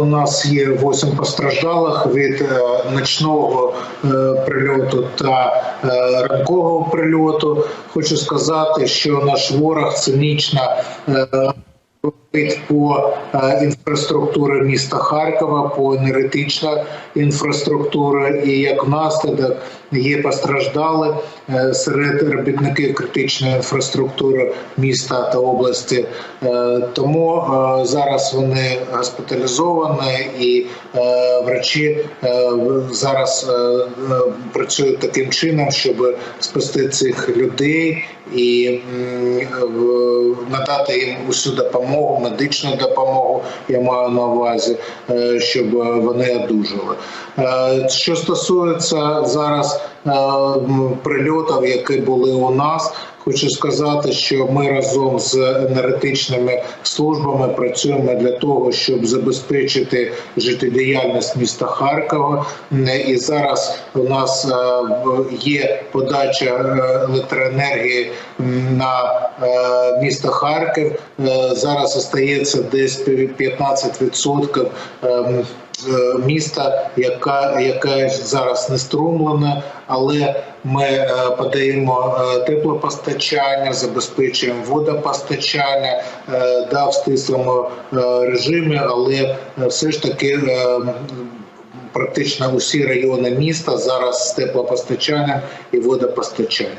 у нас є 8 постраждалих від е, ночного е, прильоту та е, ранкового прильоту. Хочу сказати, що наш ворог цинічно по е, інфраструктурі міста Харкова, по енергетична інфраструктура, і як наслідок є постраждалі е, серед робітників критичної інфраструктури міста та області. Е, Тому зараз вони госпіталізовані і врачі зараз працюють таким чином, щоб спасти цих людей і надати їм усю допомогу, медичну допомогу. Я маю на увазі, е, щоб е, вони одужали. Е, Що стосується зараз прильотів, які були у нас. Хочу сказати, що ми разом з енергетичними службами працюємо для того, щоб забезпечити життєдіяльність міста Харкова. І зараз у нас е, є подача е, електроенергії на е, місто Харків. Зараз остається десь 15% е, міста, яка, яка зараз не струмлена, але ми е, подаємо е, теплопостачання, забезпечуємо водопостачання да, в стислому режимі, але все ж таки. Практично усі райони міста зараз з теплопостачанням і водопостачанням.